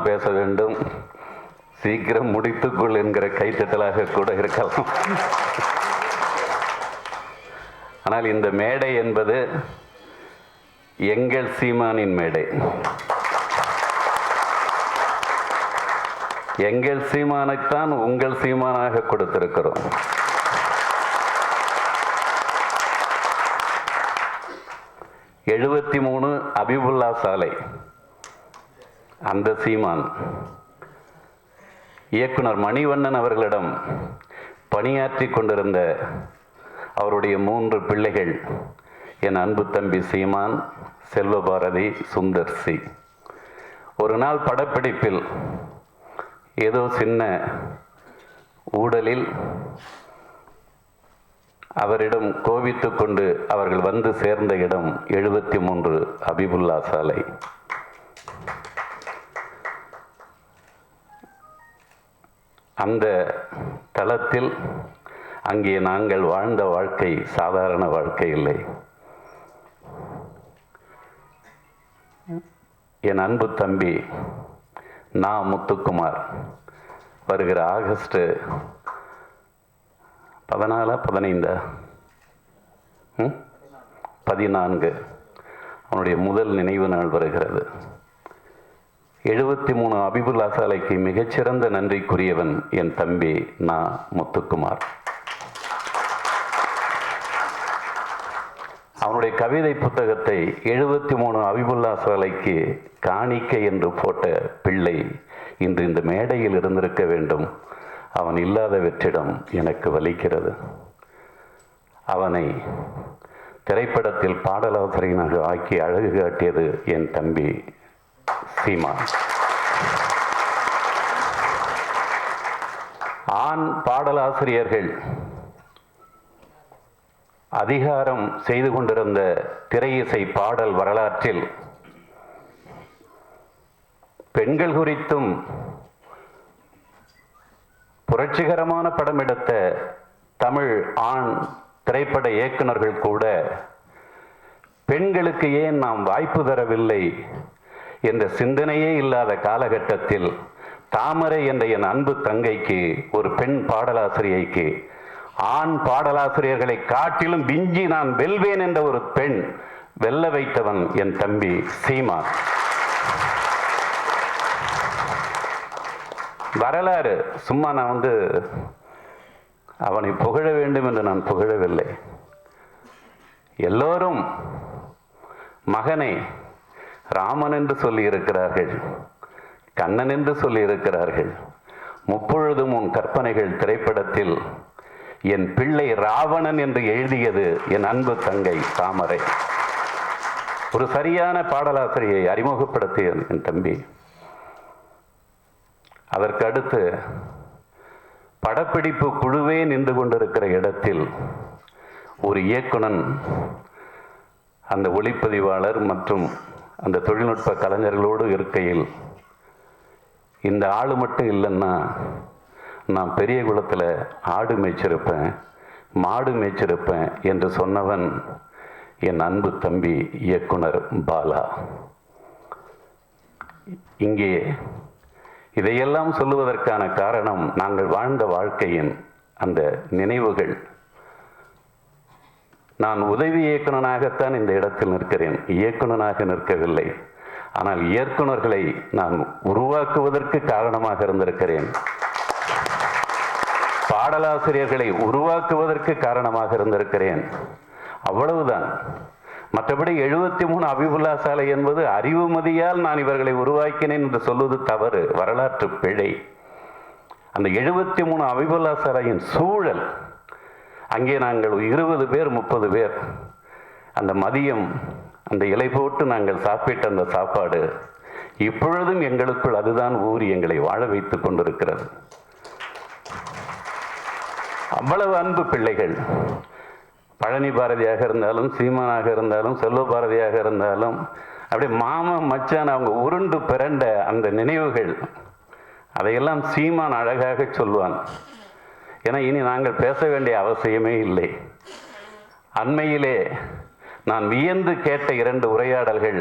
தான் பேச வேண்டும். சீக்கிரம் முடித்துக்கொள் என்கிற கைத்தட்டலாக கூட இருக்கலாம். ஆனால் இந்த மேடை என்பது எங்கள் சீமானின் மேடை. எங்கள் சீமானைத்தான் உங்கள் சீமானாக கொடுத்திருக்கிறோம். எழுபத்தி மூணு அபிபுல்லா சாலை. அந்த சீமான். இயக்குனர் மணிவண்ணன் அவர்களிடம் பணியாற்றி கொண்டிருந்த அவருடைய மூன்று பிள்ளைகள் என் அன்பு தம்பி சீமான் செல்வபாரதி சுந்தர் சி. ஒரு நாள் படப்பிடிப்பில் ஏதோ சின்ன ஊடலில் அவரிடம் கோபித்து கொண்டு அவர்கள் வந்து சேர்ந்த இடம் எழுபத்தி மூன்று அபிபுல்லா சாலை. அந்த தளத்தில் அங்கே நாங்கள் வாழ்ந்த வாழ்க்கை சாதாரண வாழ்க்கை இல்லை. என் அன்பு தம்பி நா முத்துக்குமார் வருகிற ஆகஸ்ட் பதினாலா பதினைந்தா? பதினான்கு. அவனுடைய முதல் நினைவு நாள் வருகிறது. எழுபத்தி மூணு அபிபுல் சாலைக்கு மிகச்சிறந்த நன்றிக்குரியவன் என் தம்பி நா முத்துக்குமார். அவனுடைய கவிதை புத்தகத்தை எழுபத்தி மூணு அபிபுல்லா சாலைக்கு காணிக்கை என்று போட்ட பிள்ளை இன்று இந்த மேடையில் இருந்திருக்க வேண்டும். அவன் இல்லாத வெற்றிடம் எனக்கு வலிக்கிறது. அவனை திரைப்படத்தில் பாடலாசிரியனாக ஆக்கி அழகு காட்டியது என் தம்பி சீமா. ஆண் பாடலாசிரியர்கள் அதிகாரம் செய்து கொண்டிருந்த திரையிசை பாடல் வரலாற்றில் பெண்கள் குறித்தும் புரட்சிகரமான படம் எடுத்த தமிழ் ஆண் திரைப்பட இயக்குநர்கள் கூட பெண்களுக்கு ஏன் நாம் வாய்ப்பு தரவில்லை என்ற சிந்தனையே இல்லாத காலகட்டத்தில் தாமரை என்ற என் அன்பு தங்கைக்கு ஒரு பெண் பாடலாசிரியைக்கு ஆண் பாடலாசிரியர்களை காட்டிலும் விஞ்சி நான் வெல்வேன் என்ற ஒரு பெண் வெல்ல வைத்தவன் என் தம்பி சீமா. வரலாறு. சும்மா நான் வந்து அவனை புகழ வேண்டும் என்று நான் புகழவில்லை. எல்லோரும் மகனை ராமன் என்று சொல்லியிருக்கிறார்கள் கண்ணன் என்று சொல்லியிருக்கிறார்கள். முப்பொழுதும் உன் கற்பனைகள் திரைப்படத்தில் என் பிள்ளை ராவணன் என்று எழுதியது என் அன்பு தங்கை தாமரை. ஒரு சரியான பாடலாசிரியை அறிமுகப்படுத்திய என் தம்பி. அதற்கு அடுத்து படப்பிடிப்பு குழுவே நின்று கொண்டிருக்கிற இடத்தில் ஒரு இயக்குனன் அந்த ஒளிப்பதிவாளர் மற்றும் அந்த தொழில்நுட்ப கலைஞர்களோடு இருக்கையில் இந்த ஆள் மட்டும் இல்லைன்னா நான் பெரிய குளத்தில் ஆடு மேய்ச்சிருப்பேன் மாடு மேய்ச்சிருப்பேன் என்று சொன்னவன் என் அன்பு தம்பி இயக்குனர் பாலா. இங்கே இதையெல்லாம் சொல்லுவதற்கான காரணம் நாங்கள் வாழ்ந்த வாழ்க்கையின் அந்த நினைவுகள். நான் உதவி இயக்குனனாகத்தான் இந்த இடத்தில் நிற்கிறேன். இயக்குனனாக நிற்கவில்லை. ஆனால் இயக்குனர்களை நான் உருவாக்குவதற்கு காரணமாக இருந்திருக்கிறேன். பாடலாசிரியர்களை உருவாக்குவதற்கு காரணமாக இருந்திருக்கிறேன். அவ்வளவுதான். மற்றபடி எழுபத்தி மூணு அபிபுல்லா சாலை என்பது அறிவுமதியால் நான் இவர்களை உருவாக்கினேன் என்று சொல்வது தவறு. வரலாற்று பிழை. அந்த எழுபத்தி மூணு அபிபுல்லா சாலையின் சூழல் அங்கே நாங்கள் இருபது பேர் முப்பது பேர். அந்த மதியம் அந்த இலை போட்டு நாங்கள் சாப்பிட்ட அந்த சாப்பாடு இப்பொழுதும் எங்களுக்குள் அதுதான் ஊறி எங்களை வாழ வைத்துக் கொண்டிருக்கிறது. அவ்வளவு அன்பு பிள்ளைகள். பழனி பாரதியாக இருந்தாலும் சீமானாக இருந்தாலும் செல்வ பாரதியாக இருந்தாலும் அப்படியே மாமன் மச்சான் அவங்க உருண்டு பிறண்ட அந்த நினைவுகள் அதையெல்லாம் சீமான் அழகாக சொல்வான். ஏன்னா இனி நாங்கள் பேச வேண்டிய அவசியமே இல்லை. அண்மையிலே நான் வியந்து கேட்ட இரண்டு உரையாடல்கள்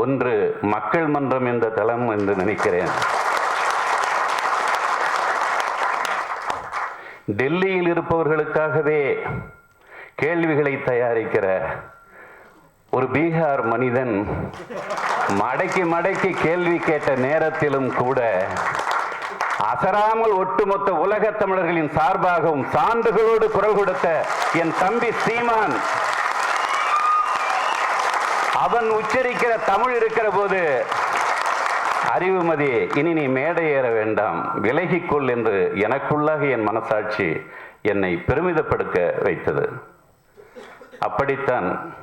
ஒன்று மக்கள் மன்றம் என்ற தளம் என்று நினைக்கிறேன். டெல்லியில் இருப்பவர்களுக்காகவே கேள்விகளை தயாரிக்கிற ஒரு பீகார் மனிதன் மடக்கி மடக்கி கேள்வி கேட்ட நேரத்திலும் கூட அசராமல் ஒட்டுமொத்த உலகத் தமிழர்களின் சார்பாகவும் சான்றுகளோடு குரல் கொடுத்த என் தம்பி சீமான். அவன் உச்சரிக்கிற தமிழ் இருக்கிற போது அறிவுமதி இனி நீ மேடை ஏற வேண்டாம். விலகிக்கொள் என்று எனக்குள்ளாக என் மனசாட்சி என்னை பெருமிதப்படுத்த வைத்தது. அப்படித்தான்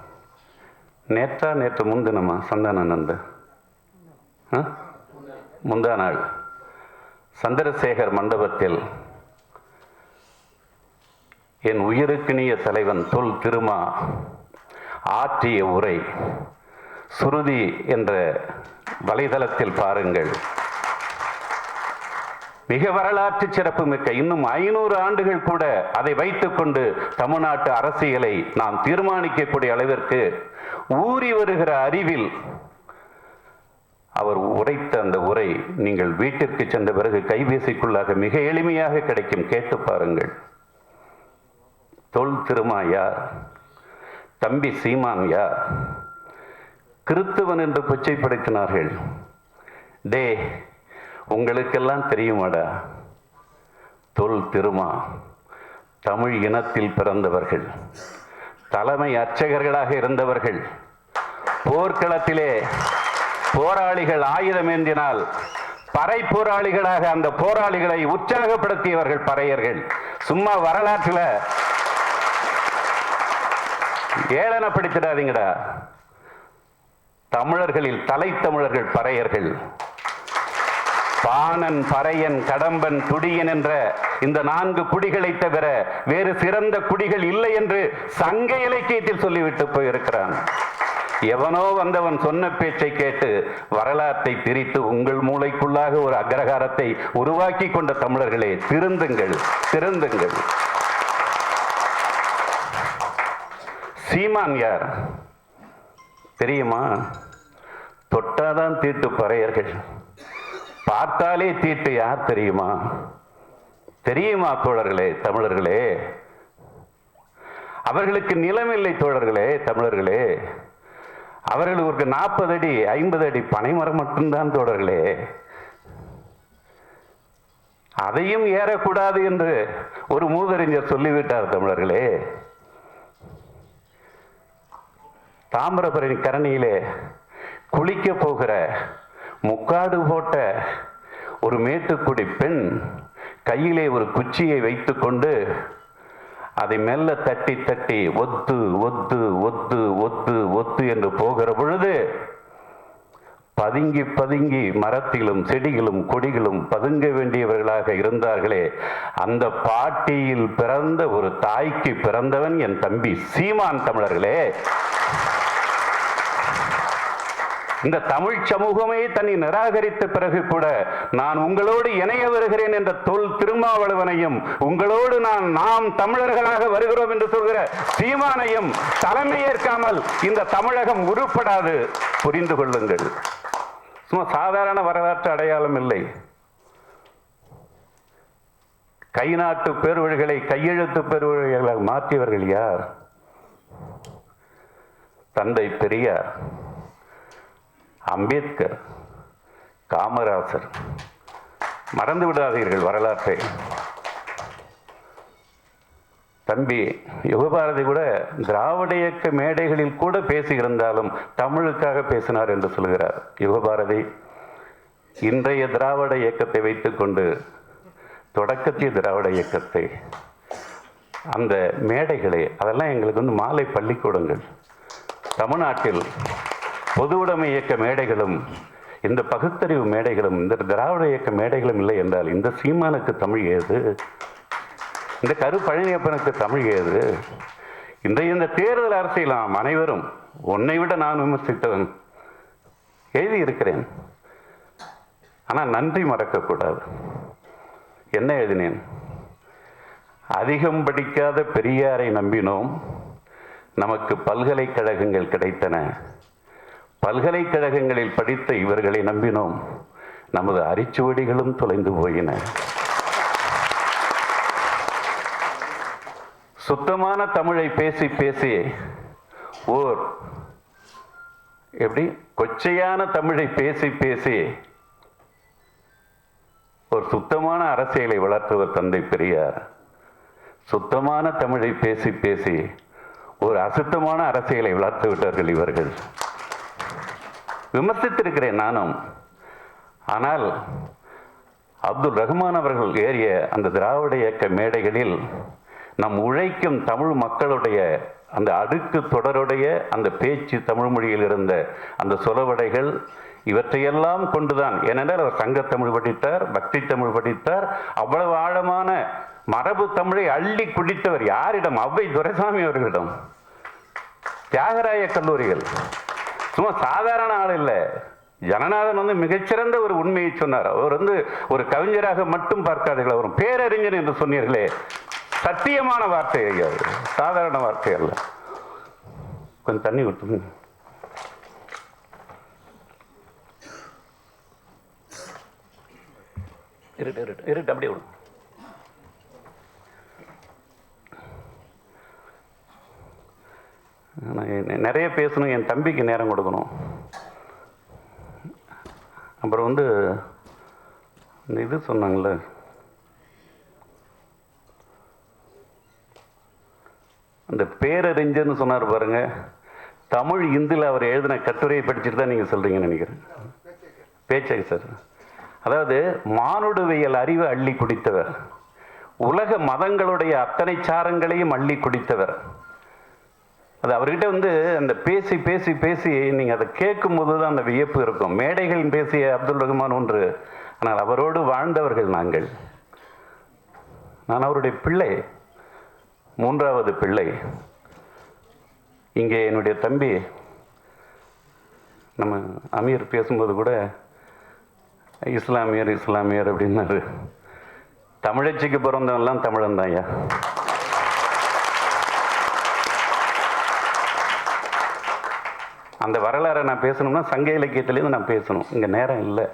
நேற்றா நேற்று முன்தினமா? சந்தானந்த முந்தா நாள். சந்திரசேகர் மண்டபத்தில் என் உயிருக்கினிய தலைவன் தொல் திருமா ஆற்றிய உரை சுருதி என்ற வலைதளத்தில் பாருங்கள். மிக வரலாற்று சிறப்பு மிக்க இன்னும் ஐநூறு ஆண்டுகள் கூட அதை வைத்துக்கொண்டு தமிழ்நாட்டு அரசியலை நாம் தீர்மானிக்கக்கூடிய அளவிற்கு ஊறி வருகிற அறிவில் அவர் உரைத்த அந்த உரை நீங்கள் வீட்டிற்கு சென்ற பிறகு கைபேசிக்குள்ளாக மிக எளிமையாக கிடைக்கும். கேட்டு பாருங்கள். தொல் திருமாயார் தம்பி சீமான் யார் கிறித்துவன் என்று கொச்சைப்படுத்தினார்கள் டே உங்களுக்கெல்லாம் தெரியுமாடா? தொல் திருமா தமிழ் இனத்தில் பிறந்தவர்கள் தலைமை அர்ச்சகர்களாக இருந்தவர்கள் போர்க்களத்திலே போராளிகள் ஆயுதம் ஏந்தினால் பறை போராளிகளாக அந்த போராளிகளை உற்சாகப்படுத்தியவர்கள் பறையர்கள். சும்மா வரலாற்றில் ஏளனப்படுத்திடாதீங்கடா தமிழர்களில் தலைத்தமிழர்கள் பறையர்கள். பாணன் பறையன் கடம்பன் துடியன் என்ற இந்த நான்கு குடிகளை தவிர வேறு சிறந்த குடிகள் இல்லை என்று சங்க இலக்கியத்தில் சொல்லிவிட்டு போயிருக்கிறான். எவனோ வந்தவன் சொன்ன பேச்சை கேட்டு வரலாற்றை திரித்து உங்கள் மூளைக்குள்ளாக ஒரு அக்ரகாரத்தை உருவாக்கி கொண்ட தமிழர்களே திருந்துங்கள் திருந்துங்கள். சீமான் யார்? தெரியுமா? தொட்டாதான் தீட்டு பறையர்கள். பார்த்தாலே தீட்டு யார் தெரியுமா? தெரியுமா தோழர்களே தமிழர்களே? அவர்களுக்கு நிலமில்லை தோழர்களே தமிழர்களே. அவர்களுக்கு நாற்பது அடி ஐம்பது அடி பனைமரம் மட்டும்தான் தோழர்களே அதையும் ஏறக்கூடாது என்று ஒரு மூதறிஞர் சொல்லிவிட்டார் தமிழர்களே. தாமிரபரணி கரணியிலே குளிக்க போகிற முக்காடு போட்ட ஒரு மேட்டுக்குடி பெண் கையிலே ஒரு குச்சியை வைத்துக்கொண்டு அதை மெல்ல தட்டி தட்டி ஒத்து ஒத்து ஒத்து ஒத்து என்று போகிற பொழுது பதுங்கி பதுங்கி மரத்திலும் செடிகளும் கொடிகளும் பதுங்க வேண்டியவர்களாக இருந்தார்களே அந்த பாட்டியில் பிறந்த ஒரு தாய்க்கு பிறந்தவன் என் தம்பி சீமான் தமிழர்களே. இந்த தமிழ் சமூகமே தன்னை நிராகரித்த பிறகு கூட நான் உங்களோடு இணைய வருகிறேன் என்ற தொல் திருமாவளவனையும் உங்களோடு நான் நாம் தமிழர்களாக வருகிறோம் என்று சொல்கிற சீமானையும் தலைமையேற்காமல் இந்த தமிழகம் உருப்படாது. புரிந்து கொள்ளுங்கள். சும்மா சாதாரண வரலாற்று அடையாளம் இல்லை. கை நாட்டு பேர்வழிகளை கையெழுத்து பேர்வழிகளாக மாற்றியவர்கள் யார்? தந்தை பெரியார். அம்பேத்கர் காமராசர். மறந்து விடாதீர்கள் வரலாற்றை. தம்பி யுகபாரதி கூட திராவிட இயக்க மேடைகளில் கூட பேசியிருந்தாலும் தமிழுக்காக பேசினார் என்று சொல்கிறார். யுகபாரதி இன்றைய திராவிட இயக்கத்தை வைத்துக்கொண்டு தொடக்கத்திய திராவிட இயக்கத்தை அந்த மேடைகளை அதெல்லாம் எங்களுக்கு வந்து மாலை பள்ளிக்கூடங்கள் தமிழ்நாட்டில் பொதுவுடைமை இயக்க மேடைகளும் இந்த பகுத்தறிவு மேடைகளும் இந்த திராவிட இயக்க மேடைகளும் இல்லை என்றால் இந்த சீமானுக்கு தமிழ் ஏது? இந்த கரு பழனியப்பனுக்கு தமிழ் ஏது? இந்த இந்த தேர்தல் அரசியல் நாம் அனைவரும் உன்னை விட நான் விமர்சித்தவன். எழுதியிருக்கிறேன் ஆனால் நன்றி மறக்கக்கூடாது. என்ன எழுதினேன்? அதிகம் படிக்காத பெரியாரை நம்பினோம். நமக்கு பல்கலைக்கழகங்கள் கிடைத்தன. பல்கலைக்கழகங்களில் படித்த இவர்களை நம்பினோம். நமது அரிச்சுவடிகளும் தொலைந்து போயின. சுத்தமான தமிழை பேசி பேசி ஓர் எப்படி? கொச்சையான தமிழை பேசி பேசி ஒரு சுத்தமான அரசியலை வளர்த்தவர் தந்தை பெரியார். சுத்தமான தமிழை பேசி பேசி ஒரு அசுத்தமான அரசியலை வளர்த்து விட்டார்கள் இவர்கள். விமர்சித்திருக்கிறேன் நானும். ஆனால் அப்துல் ரஹ்மான் அவர்கள் ஏறிய அந்த திராவிட இயக்க மேடைகளில் நம் உழைக்கும் தமிழ் மக்களுடைய அந்த அடுக்கு தொடருடைய அந்த பேச்சு தமிழ் மொழியில் இருந்த அந்த சொலவடைகள் இவற்றையெல்லாம் கொண்டுதான். ஏனென்றால் அவர் சங்கத்தமிழ் படித்தார் பக்தி தமிழ் படித்தார் அவ்வளவு ஆழமான மரபு தமிழை அள்ளி குடித்தவர் யாரிடம்? அவ்வை துரைசாமி அவர்களிடம். தியாகராய கல்லூரிகள் சும்மா சாதாரண ஆள் இல்லை. ஜனநாதன் வந்து மிகச்சிறந்த ஒரு உண்மையை சொன்னார். அவர் வந்து ஒரு கவிஞராக மட்டும் பார்க்காதீர்கள். அவர் பேரறிஞர் என்று சொன்னீர்களே. சத்தியமான வார்த்தை ஐயா சாதாரண வார்த்தை அல்ல. கொஞ்சம் தண்ணி ஊற்றுங்க இருட்டு இருட்டு இருட்டு அப்படியே விடும் நான் நெ- நிறைய பேசணும் என் தம்பிக்கு நேரம் கொடுக்கணும். அப்புறம் வந்து இந்த இது சொன்னாங்கல்ல. அந்த பேரறிஞர்னு சொன்னார் பாருங்க. தமிழ் இந்தியில் அவர் எழுதின கட்டுரையை படிச்சுட்டு தான் நீங்கள் சொல்கிறீங்கன்னு நினைக்கிறேன். பேச்சை சார். அதாவது மானுடவியல் அறிவு அள்ளி குடித்தவர். உலக மதங்களுடைய அத்தனை சாரங்களையும் அள்ளி குடித்தவர். அது அவர்கிட்ட வந்து அந்த பேசி பேசி பேசி நீங்கள் அதை கேட்கும்போது தான் அந்த வியப்பு இருக்கும். மேடைகள் பேசிய அப்துல் ரஹ்மான் ஒன்று ஆனால் அவரோடு வாழ்ந்தவர்கள் நாங்கள். நான் அவருடைய பிள்ளை மூன்றாவது பிள்ளை. இங்கே என்னுடைய தம்பி நம்ம அமீர் பேசும்போது கூட இஸ்லாமியர் இஸ்லாமியர் அப்படின்னாரு. தமிழச்சிக்கு பிறந்தவெல்லாம் தமிழன் தான் ஐயா. அந்த வரலாறை நான் பேசணும்னா சங்க இலக்கியத்திலேருந்து நான் பேசணும். இங்கே நேரம் இல்லை.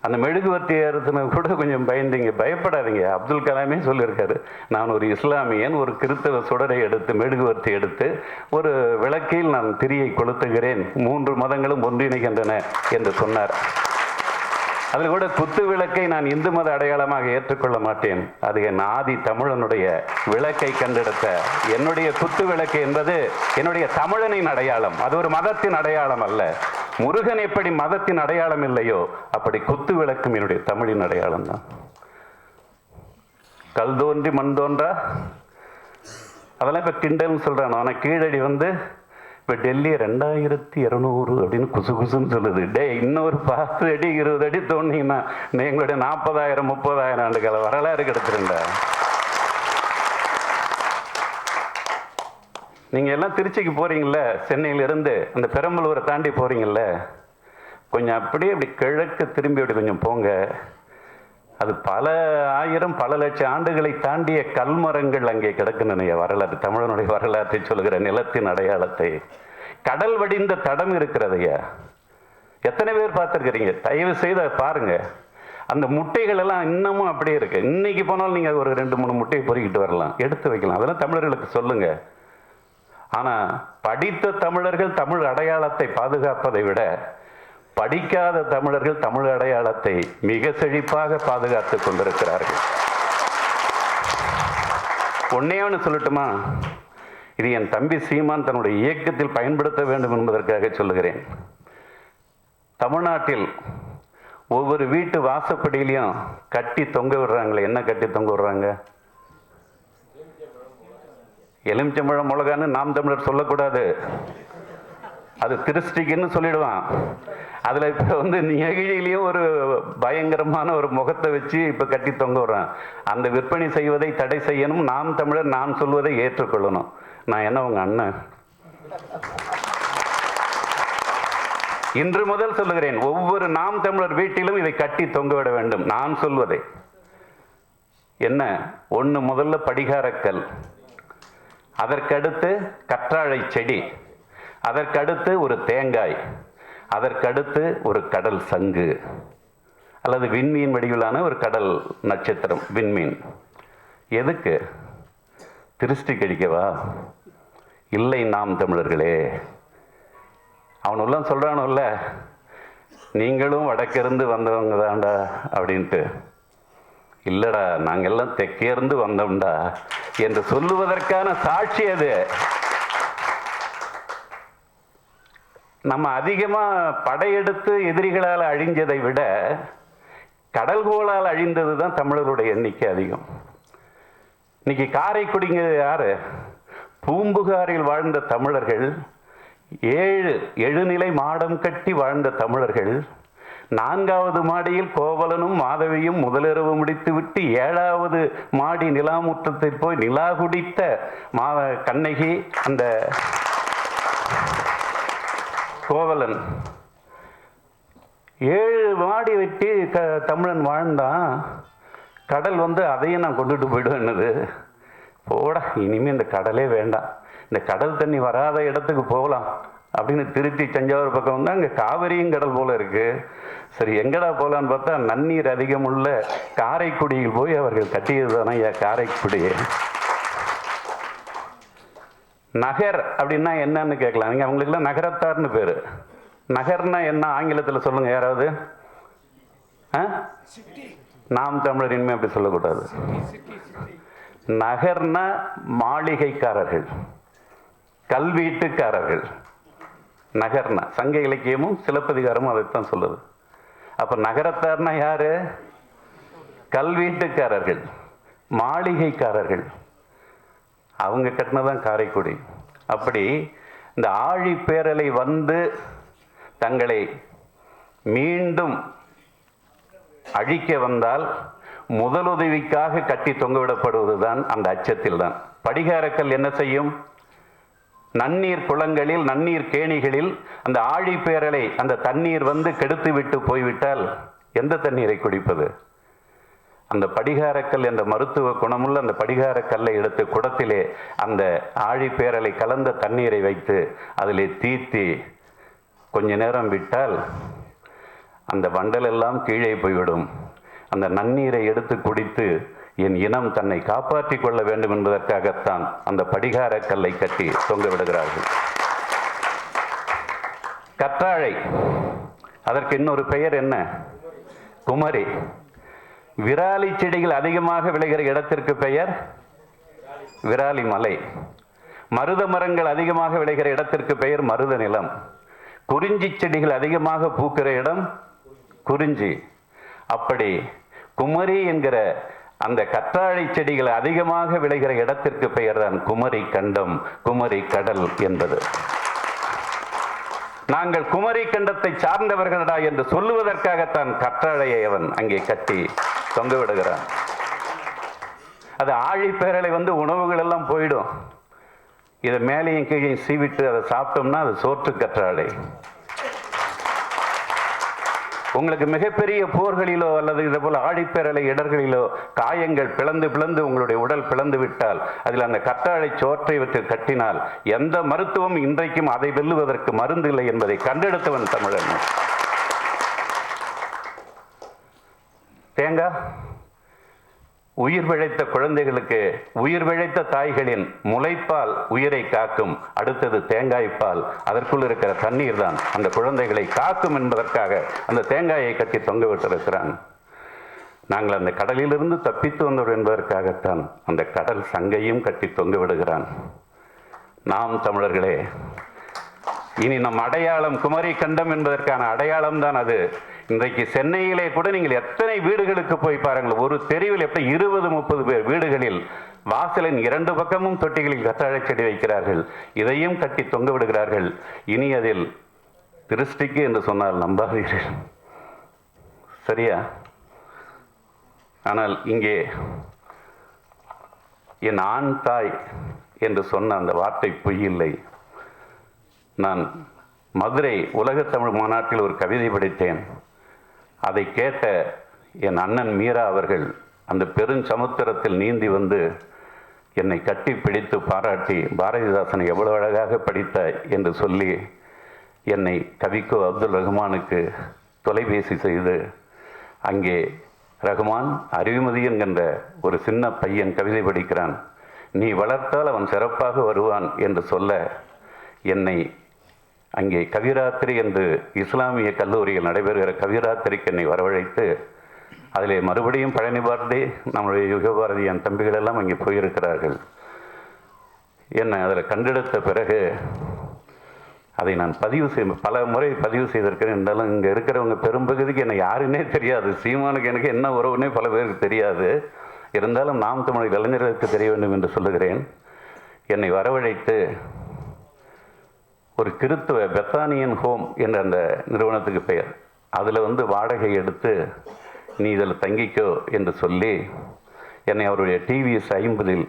அந்த மெழுகுவர்த்தி ஏறுதுன்னு கூட கொஞ்சம் பயந்தீங்க. பயப்படாதீங்க. அப்துல் கலாமே சொல்லியிருக்காரு. நான் ஒரு இஸ்லாமியன் ஒரு கிறிஸ்தவ சுடரை எடுத்து மெழுகுவர்த்தி எடுத்து ஒரு விளக்கில் நான் திரியை கொளுத்துகிறேன். மூன்று மதங்களும் ஒன்றிணைகின்றன என்று சொன்னார். அதில் கூட குத்து விளக்கை நான் இந்து மத அடையாளமாக ஏற்றுக்கொள்ள மாட்டேன். அது என் ஆதி தமிழனுடைய விளக்கை கண்டெடுத்த என்னுடைய குத்து விளக்கு என்பது என்னுடைய தமிழனின் அடையாளம். அது ஒரு மதத்தின் அடையாளம் அல்ல. முருகன் எப்படி மதத்தின் அடையாளம் இல்லையோ அப்படி குத்து விளக்கும் என்னுடைய தமிழின் அடையாளம் தான். கல் தோன்றி மண் தோன்றா? அதெல்லாம் இப்போ கிண்டல்னு சொல்கிறான் ஆனால் கீழடி வந்து இப்போ டெல்லி ரெண்டாயிரத்தி இரநூறு அப்படின்னு குசு குசுன்னு சொல்லுது. டே இன்னொரு பத்து அடி இருபது அடி தோணிங்கன்னா எங்களுடைய நாற்பதாயிரம் முப்பதாயிரம் ஆண்டுகள் வரலாறு கிடச்சிருண்டா நீங்கள் எல்லாம் திருச்சிக்கு போகிறீங்கள சென்னையிலிருந்து அந்த பெரம்பலூரை தாண்டி போகிறீங்கள கொஞ்சம் அப்படியே அப்படி கிழக்கு திரும்பி அப்படி கொஞ்சம் போங்க. அது பல ஆயிரம் பல லட்சம் ஆண்டுகளை தாண்டிய கல்மரங்கள் அங்கே கிடக்கின்றன. வரலாறு தமிழனுடைய வரலாற்றை சொல்கிற நிலத்தின் அடையாளத்தை. கடல் வடிந்த தடம் இருக்கிறதையா எத்தனை பேர் பார்த்துருக்கிறீங்க? தயவு செய்து அதை பாருங்க. அந்த முட்டைகள் எல்லாம் இன்னமும் அப்படியே இருக்கு. இன்னைக்கு போனாலும் நீங்கள் ஒரு ரெண்டு மூணு முட்டையை பொறுக்கிட்டு வரலாம். எடுத்து வைக்கலாம். அதெல்லாம் தமிழர்களுக்கு சொல்லுங்க. ஆனால் படித்த தமிழர்கள் தமிழ் அடையாளத்தை பாதுகாப்பதை விட படிக்காத தமிழர்கள் தமிழ் அடையாளத்தை மிக செழிப்பாக பாதுகாத்துக் கொண்டிருக்கிறார்கள். ஒன்னே ஒன்று சொல்லட்டுமா? இது என் தம்பி சீமான் தன்னுடைய இயக்கத்தில் பயன்படுத்த வேண்டும் என்பதற்காக சொல்லுகிறேன். தமிழ்நாட்டில் ஒவ்வொரு வீட்டு வாசப்படியிலையும் கட்டி தொங்க விடுறாங்களே என்ன கட்டி தொங்க விடுறாங்க? எலுமிச்சம்பழம் மிளகான்னு நாம் தமிழர் சொல்லக்கூடாது. அது திருஷ்டிக்குன்னு சொல்லிடுவான். அதில் இப்போ வந்து நெகிழிலையும் ஒரு பயங்கரமான ஒரு முகத்தை வச்சு இப்போ கட்டி தொங்க விடுறான். அந்த விற்பனை செய்வதை தடை செய்யணும். நாம் தமிழர் நான் சொல்வதை ஏற்றுக்கொள்ளணும். நான் என்ன உங்கள் அண்ணன்? இன்று முதல் சொல்லுகிறேன். ஒவ்வொரு நாம் தமிழர் வீட்டிலும் இதை கட்டி தொங்கவிட வேண்டும். நான் சொல்வதை. என்ன? ஒன்று முதல்ல படிகாரக்கல். அதற்கடுத்து கற்றாழை செடி. அதற்கடுத்து ஒரு தேங்காய். அதற்கடுத்து ஒரு கடல் சங்கு அல்லது விண்மீன் வடிவிலான ஒரு கடல் நட்சத்திரம் விண்மீன். எதுக்கு? திருஷ்டி கழிக்கவா இல்லை நாம் தமிழர்களே. அவனெல்லாம் சொல்கிறானுல்ல நீங்களும் வடக்கிருந்து வந்தவங்க தான்டா அப்படின்ட்டு. இல்லைடா நாங்கள் எல்லாம் தெற்கேருந்து வந்தோம்டா என்று சொல்லுவதற்கான சாட்சி அது. நம்ம அதிகமாக படையெடுத்து எதிரிகளால் அழிஞ்சதை விட கடல்கோளால் அழிந்தது தான் தமிழருடைய எண்ணிக்கை அதிகம். இன்னைக்கு காரைக்குடிங்க யாரு? பூம்புகாரில் வாழ்ந்த தமிழர்கள் ஏழு எழுநிலை மாடம் கட்டி வாழ்ந்த தமிழர்கள் நான்காவது மாடியில் கோவலனும் மாதவியும் முதலிரவு முடித்துவிட்டு ஏழாவது மாடி நிலாமுற்றத்தில் போய் நிலா குடித்த மா கண்ணகி அந்த கோவலன். ஏழு மாடி வெட்டி க தமிழன் வாழ்ந்தான். கடல் வந்து அதையும் நான் கொண்டுட்டு போயிடுவேன்னுது போடா இனிமேல் இந்த கடலே வேண்டாம். இந்த கடல் தண்ணி வராத இடத்துக்கு போகலாம். அப்படின்னு திருச்சி தஞ்சாவூர் பக்கம் தான் அங்கே காவிரியும் கடல் போல இருக்குது சரி எங்கடா போகலான்னு பார்த்தா நன்னீர் அதிகமுள்ள காரைக்குடியில் போய் அவர்கள் கட்டியது தானே ஐயா காரைக்குடியை நகர் அப்படின்னா என்னன்னு கேட்கலாம். நீங்கள் அவங்களுக்குலாம் நகரத்தார்னு பேர். நகர்னா என்ன? ஆங்கிலத்தில் சொல்லுங்கள் யாராவது? ஆ? நாம் தமிழர் இனிமே அப்படி சொல்லக்கூடாது. நகர்னா மாளிகைக்காரர்கள் கல்வீட்டுக்காரர்கள். நகர்னா சங்க இலக்கியமும் சிலப்பதிகாரமும் அதைத்தான் சொல்லுது. அப்போ நகரத்தார்னா யார்? கல்வீட்டுக்காரர்கள் மாளிகைக்காரர்கள். அவங்க கட்டினதான் காரைக்குடி. அப்படி இந்த ஆழி பேரலை வந்து தங்களை மீண்டும் அழிக்க வந்தால் முதலுதவிக்காக கட்டி தொங்கவிடப்படுவதுதான் அந்த அச்சத்தில் தான் படிகாரக்கல் என்ன செய்யும்? நன்னீர் குளங்களில் நன்னீர் கேணிகளில் அந்த ஆழி பேரலை அந்த தண்ணீர் வந்து கெடுத்து விட்டு போய்விட்டால் எந்த தண்ணீரை குடிப்பது? அந்த படிகாரக்கல் என்ற மருத்துவ குணமுள்ள அந்த படிகாரக்கல்லை எடுத்து குடத்திலே அந்த ஆழிப்பேரலை கலந்த தண்ணீரை வைத்து அதிலே தீத்தி கொஞ்ச நேரம் விட்டால் அந்த வண்டல் எல்லாம் கீழே போய்விடும். அந்த நன்னீரை எடுத்து குடித்து என் இனம் தன்னை காப்பாற்றிக் கொள்ள வேண்டும் என்பதற்காகத்தான் அந்த படிகார கல்லை கட்டி தொங்க விடுகிறார்கள். கற்றாழை. அதற்கு இன்னொரு பெயர் என்ன? குமரி. விராலி செடிகள் அதிகமாக விளைகிற இடத்திற்கு பெயர்? விராலி மலை. மருத மரங்கள் அதிகமாக விளைகிற இடத்திற்கு பெயர் மருத நிலம். குறிஞ்சி செடிகள் அதிகமாக பூக்கிற இடம் குறிஞ்சி. அப்படி குமரி என்கிற அந்த கற்றாழை செடிகள் அதிகமாக விளைகிற இடத்திற்கு பெயர் தான் குமரி கண்டம் குமரி கடல் என்பது. நாங்கள் குமரி கண்டத்தை சார்ந்தவர்களடா என்று சொல்லுவதற்காகத்தான் கற்றாழையை அவன் அங்கே கட்டி தொங்க விடுகிறான் அது ஆழிப்பேரலை வந்து உணவுகள் எல்லாம் போயிடும். இதை மேலேயும் கீழே சீவிட்டு அதை சாப்பிட்டோம்னா அது சோற்று கற்றாழை. உங்களுக்கு மிகப்பெரிய போர்களிலோ அல்லது இதை போல ஆழிப்பேரலை இடர்களிலோ காயங்கள் பிளந்து பிளந்து உங்களுடைய உடல் பிளந்து விட்டால் அதில் அந்த கற்றாழை சோற்றை விட்டு கட்டினால் எந்த மருத்துவம் இன்றைக்கும் அதை வெல்லுவதற்கு மருந்து இல்லை என்பதை கண்டெடுத்தவன் தமிழன். ஏங்க? உயிர் பிழைத்த குழந்தைகளுக்கு உயிர் பிழைத்த தாய்களின் முளைப்பால் உயிரை காக்கும் அடுத்தது தேங்காய்ப்பால் அதற்குள் இருக்கிற தண்ணீர் தான் அந்த குழந்தைகளை காக்கும் என்பதற்காக அந்த தேங்காயை கட்டி தொங்க விட்டிருக்கிறான். நாங்கள் அந்த கடலிலிருந்து தப்பித்து வந்தோம் என்பதற்காகத்தான் அந்த கடல் சங்கையும் கட்டி தொங்க விடுகிறான். நாம் தமிழர்களே இனி நம் அடையாளம் குமரி கண்டம் என்பதற்கான அடையாளம் தான் அது. இன்றைக்கு சென்னையிலே கூட நீங்கள் எத்தனை வீடுகளுக்கு போய் பாருங்கள். ஒரு தெருவில் எப்படி இருபது முப்பது பேர் வீடுகளில் வாசலின் இரண்டு பக்கமும் தொட்டிகளில் கத்தாழை செடி வைக்கிறார்கள். இதையும் கட்டி தொங்க விடுகிறார்கள். இனி அதில் திருஷ்டிக்கு என்று சொன்னால் நம்பாதீர்கள். சரியா? ஆனால் இங்கே என் ஆண் தாய் என்று சொன்ன அந்த வார்த்தை பொய் இல்லை. நான் மதுரை உலகத்தமிழ் மாநாட்டில் ஒரு கவிதை படித்தேன். அதை கேட்ட என் அண்ணன் மீரா அவர்கள் அந்த பெருஞ்சமுத்திரத்தில் நீந்தி வந்து என்னை கட்டி பிடித்து பாராட்டி பாரதிதாசனை எவ்வளவு அழகாக படித்தாய் என்று சொல்லி என்னை கவிக்கோ அப்துல் ரஹ்மானுக்கு தொலைபேசி செய்து அங்கே ரகுமான் அறிவுமதி என்கின்ற ஒரு சின்ன பையன் கவிதை படிக்கிறான். நீ வளர்த்தால் அவன் சிறப்பாக வருவான் என்று சொல்ல என்னை அங்கே கவிராத்திரி என்று இஸ்லாமிய கல்லூரியில் நடைபெறுகிற கவிராத்திரிக்கு என்னை வரவழைத்து அதிலே மறுபடியும் பழனி பாரதி நம்முடைய யுகபாரதி என் தம்பிகள் எல்லாம் அங்கே போயிருக்கிறார்கள். என்னை அதில் கண்டெடுத்த பிறகு அதை நான் பதிவு செய் பல முறை பதிவு செய்திருக்கிறேன். இருந்தாலும் இங்கே இருக்கிறவங்க பெரும்பகுதிக்கு என்னை யாருன்னே தெரியாது. சீமானுக்கு எனக்கு என்ன உறவுன்னே பல பேருக்கு தெரியாது. இருந்தாலும் நாம் தமிழ் இளைஞர்களுக்கு தெரிய வேண்டும் என்று சொல்லுகிறேன். என்னை வரவழைத்து ஒரு கிறித்துவ பெத்தானியன் ஹோம் என்ற அந்த நிறுவனத்துக்கு பெயர். அதில் வந்து வாடகை எடுத்து நீ இதில் தங்கிக்கோ என்று சொல்லி என்னை அவருடைய டிவிஎஸ் ஐம்பதில்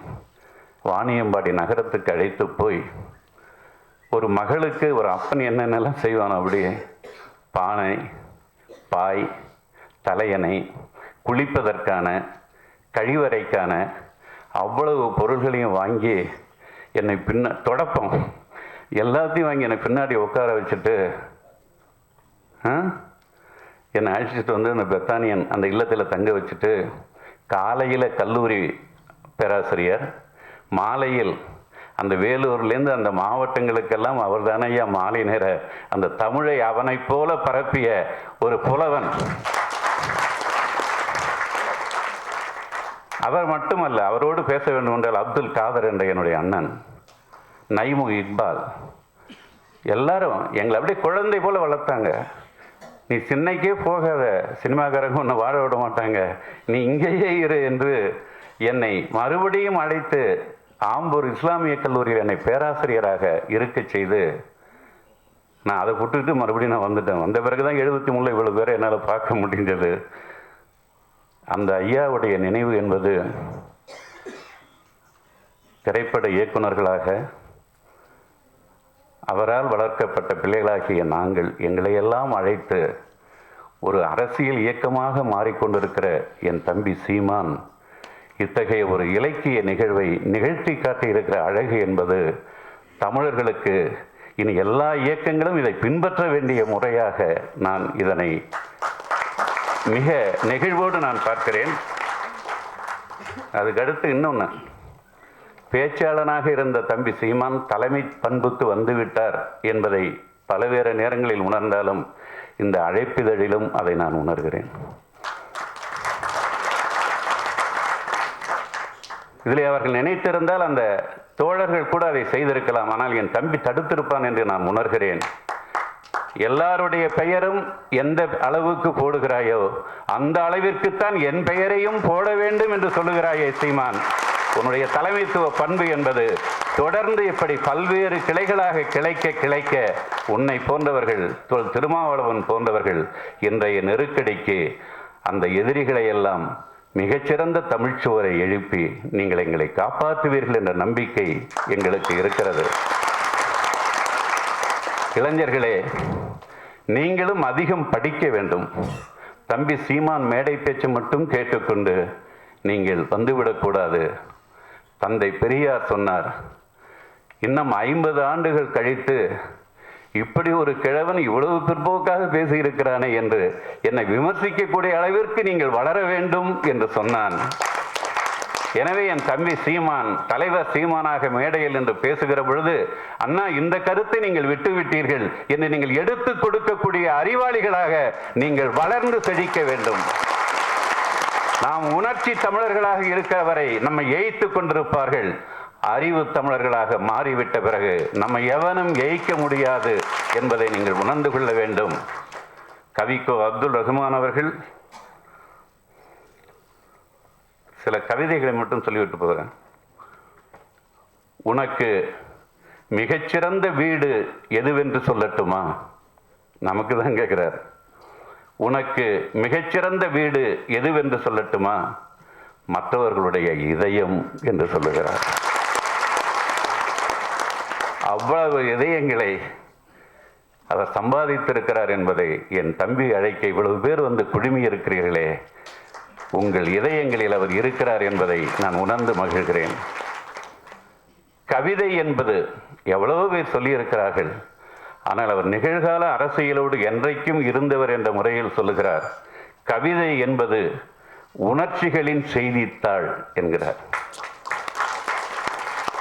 வாணியம்பாடி நகரத்துக்கு அழைத்து போய் ஒரு மகளுக்கு ஒரு அப்பன் என்னென்னலாம் செய்வான் அப்படியே பானை பாய் தலையணை குளிப்பதற்கான கழிவறைக்கான அவ்வளவு பொருள்களையும் வாங்கி என்னை பின்ன தொடப்பம். எல்லாத்தையும் வாங்கி எனக்கு பின்னாடி உட்கார வச்சுட்டு ஆ? என்னை அழைச்சிட்டு வந்து அந்த பெத்தானியன் அந்த இல்லத்தில் தங்க வச்சுட்டு காலையில் கல்லூரி பேராசிரியர் மாலையில் அந்த வேலூர்லேருந்து அந்த மாவட்டங்களுக்கெல்லாம் அவர் தானையா மாலை நேர அந்த தமிழை அவனைப் போல பரப்பிய ஒரு புலவன் அவர் மட்டுமல்ல அவரோடு பேச வேண்டும் என்றால் அப்துல் காதர் என்ற என்னுடைய அண்ணன் நைமு இக்பால். எல்லாரும் எங்களை அப்படியே குழந்தை போல வளர்த்தாங்க. நீ சின்னைக்கே போகாத சினிமாக்காரங்க ஒன்று வாழ விட மாட்டாங்க. நீ இங்கேயே இரு என்று என்னை மறுபடியும் அழைத்து ஆம்பூர் இஸ்லாமிய கல்லூரியில் என்னை பேராசிரியராக இருக்கச் செய்து நான் அதை விட்டுட்டு மறுபடியும் நான் வந்துட்டேன். வந்த பிறகு தான் எழுபத்தி மூணில் இவ்வளோ பேரை என்னால் பார்க்க முடிஞ்சது. அந்த ஐயாவுடைய நினைவு என்பது திரைப்பட இயக்குனர்களாக அவரால் வளர்க்கப்பட்ட பிள்ளைகளாகிய நாங்கள் எங்களையெல்லாம் அழைத்து ஒரு அரசியல் இயக்கமாக மாறிக்கொண்டிருக்கிற என் தம்பி சீமான் இத்தகைய ஒரு இலக்கிய நிகழ்வை நிகழ்த்தி காட்டியிருக்கிற அழகு என்பது தமிழர்களுக்கு இனி எல்லா இயக்கங்களும் இதை பின்பற்ற வேண்டிய முறையாக நான் இதனை மிக நெகிழ்வோடு நான் பார்க்கிறேன். அதுக்கடுத்து இன்னொன்று பேச்சாளனாக இருந்த தம்பி சீமான் தலைமை பண்புக்கு வந்துவிட்டார் என்பதை பலவேறு நேரங்களில் உணர்ந்தாலும் இந்த அழைப்பிதழிலும் அதை நான் உணர்கிறேன். இதில் அவர்கள் நினைத்திருந்தால் அந்த தோழர்கள் கூட அதை செய்திருக்கலாம். ஆனால் என் தம்பி தடுத்திருப்பான் என்று நான் உணர்கிறேன். எல்லாருடைய பெயரும் எந்த அளவுக்கு போடுகிறாயோ அந்த அளவிற்குத்தான் என் பெயரையும் போட வேண்டும் என்று சொல்லுகிறாயே சீமான். உன்னுடைய தலைமைத்துவ பண்பு என்பது தொடர்ந்து இப்படி பல்வேறு கிளைகளாக கிளைக்க கிளைக்க உன்னை போன்றவர்கள் திருமாவளவன் போன்றவர்கள் இன்றைய நெருக்கடிக்கு அந்த எதிரிகளை எல்லாம் மிகச்சிறந்த தமிழ்ச்சுவரை எழுப்பி நீங்கள் எங்களை காப்பாற்றுவீர்கள் என்ற நம்பிக்கை எங்களுக்கு இருக்கிறது. இளைஞர்களே நீங்களும் அதிகம் படிக்க வேண்டும். தம்பி சீமான் மேடை பேச்சு மட்டும் கேட்டுக்கொண்டு நீங்கள் வந்துவிடக்கூடாது. தந்தை பெரியார் சொன்னார் இன்னும் ஐம்பது ஆண்டுகள் கழித்து இப்படி ஒரு கிழவன் இவ்வளவு பிற்போக்காக பேசியிருக்கிறானே என்று என்னை விமர்சிக்கக்கூடிய அளவிற்கு நீங்கள் வளர வேண்டும் என்று சொன்னான். எனவே என் தம்பி சீமான் தலைவர் சீமானாக மேடையில் என்று பேசுகிற பொழுது அண்ணா இந்த கருத்தை நீங்கள் விட்டுவிட்டீர்கள். என்று நீங்கள் எடுத்துக் கொடுக்கக்கூடிய அறிவாளிகளாக நீங்கள் வளர்ந்து செழிக்க வேண்டும். நாம் உணர்ச்சி தமிழர்களாக இருக்கிற வரை நம்மை எய்த்து கொண்டிருப்பார்கள். அறிவு தமிழர்களாக மாறிவிட்ட பிறகு நம்ம எவனும் எய்க்க முடியாது என்பதை நீங்கள் உணர்ந்து கொள்ள வேண்டும். கவிக்கோ அப்துல் ரஹ்மான் அவர்கள் சில கவிதைகளை மட்டும் சொல்லிவிட்டு போகிறேன். உனக்கு மிகச்சிறந்த வீடு எதுவென்று சொல்லட்டுமா? நமக்கு தான் கேட்கிறார். உனக்கு மிகச்சிறந்த வீடு எதுவென்று சொல்லட்டுமா? மற்றவர்களுடைய இதயம் என்று சொல்லுகிறார். அவ்வளவு இதயங்களை அவர் சம்பாதித்திருக்கிறார் என்பதை என் தம்பி அழைக்க இவ்வளவு பேர் வந்து குழுமி இருக்கிறீர்களே உங்கள் இதயங்களில் அவர் இருக்கிறார் என்பதை நான் உணர்ந்து மகிழ்கிறேன். கவிதை என்பது எவ்வளவோ பேர் சொல்லியிருக்கிறார்கள் ஆனால் அவர் நிகழ்கால அரசியலோடு என்றைக்கும் இருந்தவர் என்ற முறையில் சொல்லுகிறார் கவிதை என்பது உணர்ச்சிகளின் செய்தித்தாள் என்கிறார்.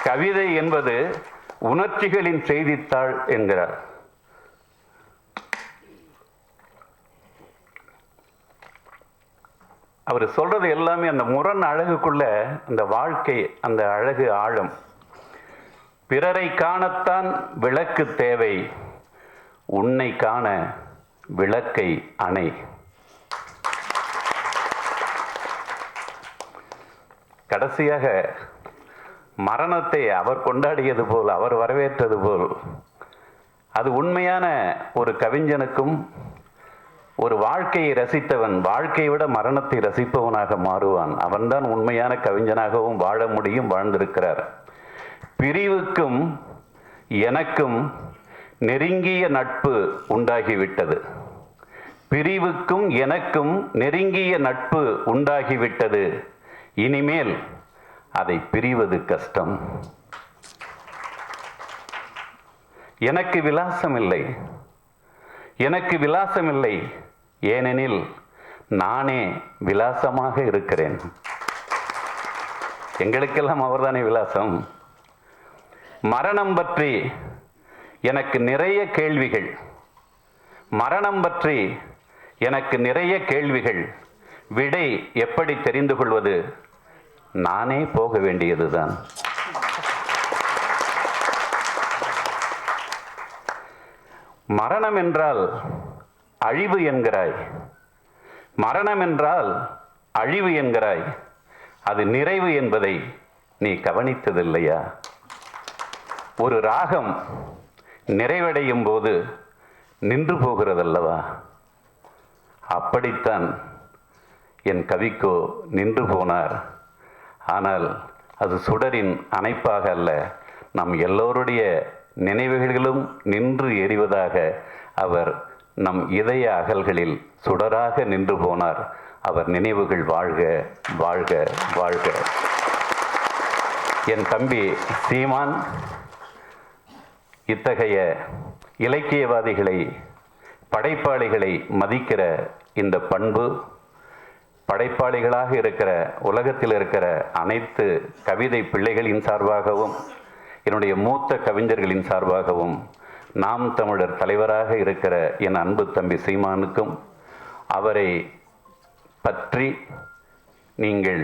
கவிதை என்பது உணர்ச்சிகளின் செய்தித்தாள் என்கிறார். அவர் சொல்றது எல்லாமே அந்த முரண் அழகுக்குள்ள அந்த வாழ்க்கை அந்த அழகு ஆழம். பிறரை காணத்தான் விளக்கு தேவை உன்னை காண விளக்கை அணை. கடைசியாக மரணத்தை அவர் கொண்டாடியது போல் அவர் வரவேற்றது போல் அது உண்மையான ஒரு கவிஞனுக்கும் ஒரு வாழ்க்கையை ரசித்தவன் வாழ்க்கையை விட மரணத்தை ரசிப்பவனாக மாறுவான். அவன்தான் உண்மையான கவிஞனாகவும் வாழ முடியும் வாழ்ந்திருக்கிறார். பிரிவுக்கும் எனக்கும் நெருங்கிய நட்பு உண்டாகிவிட்டது. பிரிவுக்கும் எனக்கும் நெருங்கிய நட்பு உண்டாகிவிட்டது. இனிமேல் அதை பிரிவது கஷ்டம். எனக்கு விலாசம் இல்லை எனக்கு விலாசம் இல்லை ஏனெனில் நானே விலாசமாக இருக்கிறேன். எங்களுக்கெல்லாம் அவர்தானே விலாசம். மரணம் பற்றி எனக்கு நிறைய கேள்விகள். மரணம் பற்றி எனக்கு நிறைய கேள்விகள். விடை எப்படி தெரிந்து கொள்வது? நானே போக வேண்டியதுதான். மரணம் என்றால் அழிவு என்கிறாய். மரணம் என்றால் அழிவு என்கிறாய். அது நிறைவு என்பதை நீ கவனித்ததில்லையா? ஒரு ராகம் நிறைவடையும் போது நின்று போகிறதல்லவா? அப்படித்தான் என் கவிக்கோ நின்று போனார். ஆனால் அது சுடரின் அணைப்பாக அல்ல நம் எல்லோருடைய நினைவுகளிலும் நின்று எறிவதாக அவர் நம் இதய அகல்களில் சுடராக நின்று போனார். அவர் நினைவுகள் வாழ்க வாழ்க வாழ்க. என் தம்பி சீமான் இத்தகைய இலக்கியவாதிகளை படைப்பாளிகளை மதிக்கிற இந்த பண்பு படைப்பாளிகளாக இருக்கிற உலகத்தில் இருக்கிற அனைத்து கவிதை பிள்ளைகளின் சார்பாகவும் என்னுடைய மூத்த கவிஞர்களின் சார்பாகவும் நாம் தமிழர் தலைவராக இருக்கிற என் அன்பு தம்பி சீமானுக்கும் அவரை பற்றி நீங்கள்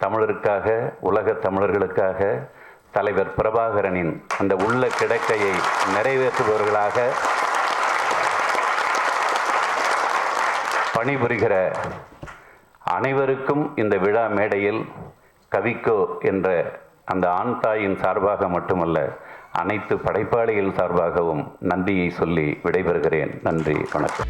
தமிழருக்காக உலக தமிழர்களுக்காக தலைவர் பிரபாகரனின் அந்த உள்ள கிடக்கையை நிறைவேற்றுபவர்களாக பணிபுரிகிற அனைவருக்கும் இந்த விழா மேடையில் கவிக்கோ என்ற அந்த ஆண் தாயின் சார்பாக மட்டுமல்ல அனைத்து படைப்பாளிகள் சார்பாகவும் நன்றியை சொல்லி விடைபெறுகிறேன். நன்றி வணக்கம்.